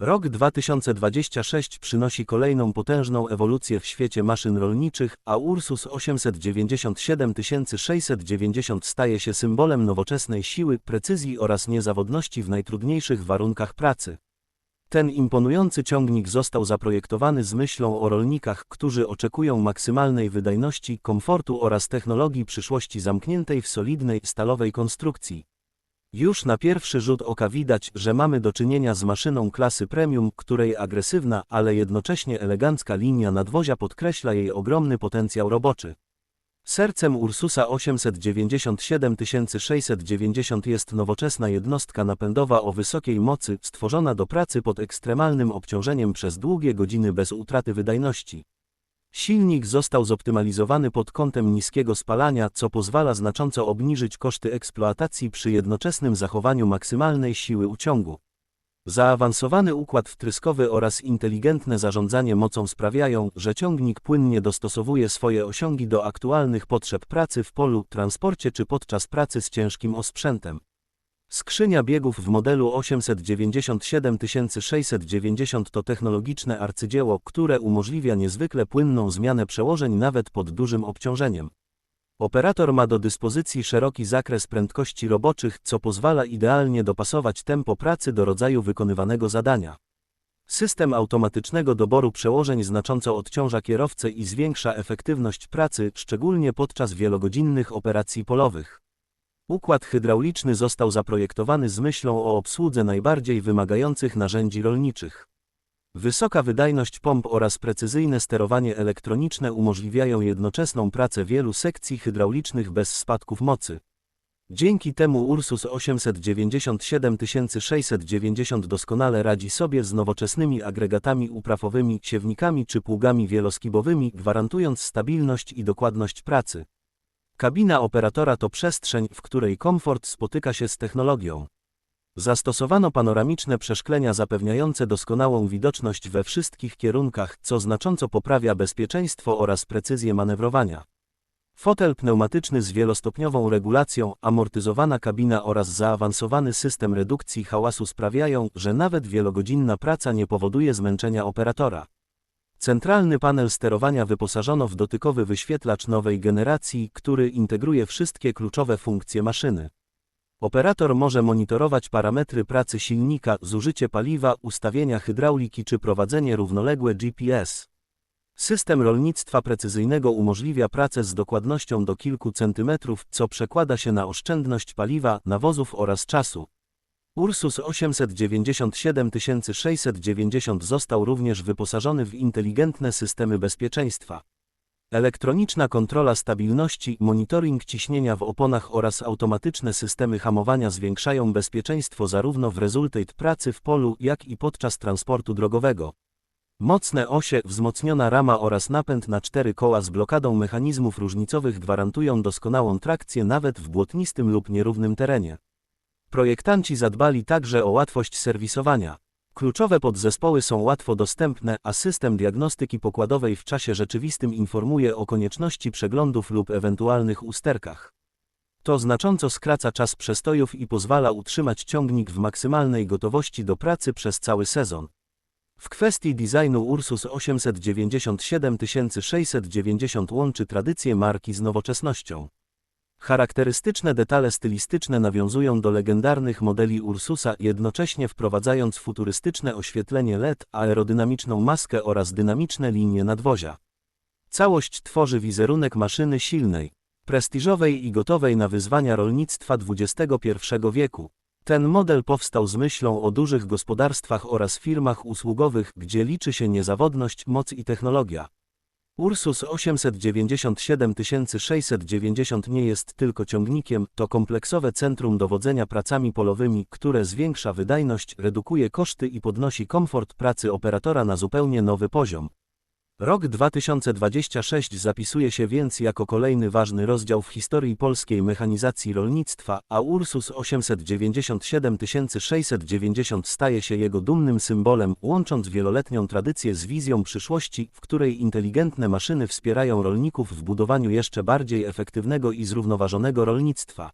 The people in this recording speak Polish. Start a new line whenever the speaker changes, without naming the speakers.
Rok 2026 przynosi kolejną potężną ewolucję w świecie maszyn rolniczych, a Ursus 897690 staje się symbolem nowoczesnej siły, precyzji oraz niezawodności w najtrudniejszych warunkach pracy. Ten imponujący ciągnik został zaprojektowany z myślą o rolnikach, którzy oczekują maksymalnej wydajności, komfortu oraz technologii przyszłości zamkniętej w solidnej, stalowej konstrukcji. Już na pierwszy rzut oka widać, że mamy do czynienia z maszyną klasy premium, której agresywna, ale jednocześnie elegancka linia nadwozia podkreśla jej ogromny potencjał roboczy. Sercem Ursusa 897690 jest nowoczesna jednostka napędowa o wysokiej mocy, stworzona do pracy pod ekstremalnym obciążeniem przez długie godziny bez utraty wydajności. Silnik został zoptymalizowany pod kątem niskiego spalania, co pozwala znacząco obniżyć koszty eksploatacji przy jednoczesnym zachowaniu maksymalnej siły uciągu. Zaawansowany układ wtryskowy oraz inteligentne zarządzanie mocą sprawiają, że ciągnik płynnie dostosowuje swoje osiągi do aktualnych potrzeb pracy w polu, transporcie czy podczas pracy z ciężkim osprzętem. Skrzynia biegów w modelu 897690 to technologiczne arcydzieło, które umożliwia niezwykle płynną zmianę przełożeń nawet pod dużym obciążeniem. Operator ma do dyspozycji szeroki zakres prędkości roboczych, co pozwala idealnie dopasować tempo pracy do rodzaju wykonywanego zadania. System automatycznego doboru przełożeń znacząco odciąża kierowcę i zwiększa efektywność pracy, szczególnie podczas wielogodzinnych operacji polowych. Układ hydrauliczny został zaprojektowany z myślą o obsłudze najbardziej wymagających narzędzi rolniczych. Wysoka wydajność pomp oraz precyzyjne sterowanie elektroniczne umożliwiają jednoczesną pracę wielu sekcji hydraulicznych bez spadków mocy. Dzięki temu Ursus 897690 doskonale radzi sobie z nowoczesnymi agregatami uprawowymi, siewnikami czy pługami wieloskibowymi, gwarantując stabilność i dokładność pracy. Kabina operatora to przestrzeń, w której komfort spotyka się z technologią. Zastosowano panoramiczne przeszklenia zapewniające doskonałą widoczność we wszystkich kierunkach, co znacząco poprawia bezpieczeństwo oraz precyzję manewrowania. Fotel pneumatyczny z wielostopniową regulacją, amortyzowana kabina oraz zaawansowany system redukcji hałasu sprawiają, że nawet wielogodzinna praca nie powoduje zmęczenia operatora. Centralny panel sterowania wyposażono w dotykowy wyświetlacz nowej generacji, który integruje wszystkie kluczowe funkcje maszyny. Operator może monitorować parametry pracy silnika, zużycie paliwa, ustawienia hydrauliki czy prowadzenie równoległe GPS. System rolnictwa precyzyjnego umożliwia pracę z dokładnością do kilku centymetrów, co przekłada się na oszczędność paliwa, nawozów oraz czasu. Ursus 897690 został również wyposażony w inteligentne systemy bezpieczeństwa. Elektroniczna kontrola stabilności, monitoring ciśnienia w oponach oraz automatyczne systemy hamowania zwiększają bezpieczeństwo zarówno w rezultat pracy w polu, jak i podczas transportu drogowego. Mocne osie, wzmocniona rama oraz napęd na cztery koła z blokadą mechanizmów różnicowych gwarantują doskonałą trakcję nawet w błotnistym lub nierównym terenie. Projektanci zadbali także o łatwość serwisowania. Kluczowe podzespoły są łatwo dostępne, a system diagnostyki pokładowej w czasie rzeczywistym informuje o konieczności przeglądów lub ewentualnych usterkach. To znacząco skraca czas przestojów i pozwala utrzymać ciągnik w maksymalnej gotowości do pracy przez cały sezon. W kwestii designu Ursus 897690 łączy tradycję marki z nowoczesnością. Charakterystyczne detale stylistyczne nawiązują do legendarnych modeli Ursusa, jednocześnie wprowadzając futurystyczne oświetlenie LED, aerodynamiczną maskę oraz dynamiczne linie nadwozia. Całość tworzy wizerunek maszyny silnej, prestiżowej i gotowej na wyzwania rolnictwa XXI wieku. Ten model powstał z myślą o dużych gospodarstwach oraz firmach usługowych, gdzie liczy się niezawodność, moc i technologia. Ursus 897690 nie jest tylko ciągnikiem, to kompleksowe centrum dowodzenia pracami polowymi, które zwiększa wydajność, redukuje koszty i podnosi komfort pracy operatora na zupełnie nowy poziom. Rok 2026 zapisuje się więc jako kolejny ważny rozdział w historii polskiej mechanizacji rolnictwa, a Ursus 897690 staje się jego dumnym symbolem, łącząc wieloletnią tradycję z wizją przyszłości, w której inteligentne maszyny wspierają rolników w budowaniu jeszcze bardziej efektywnego i zrównoważonego rolnictwa.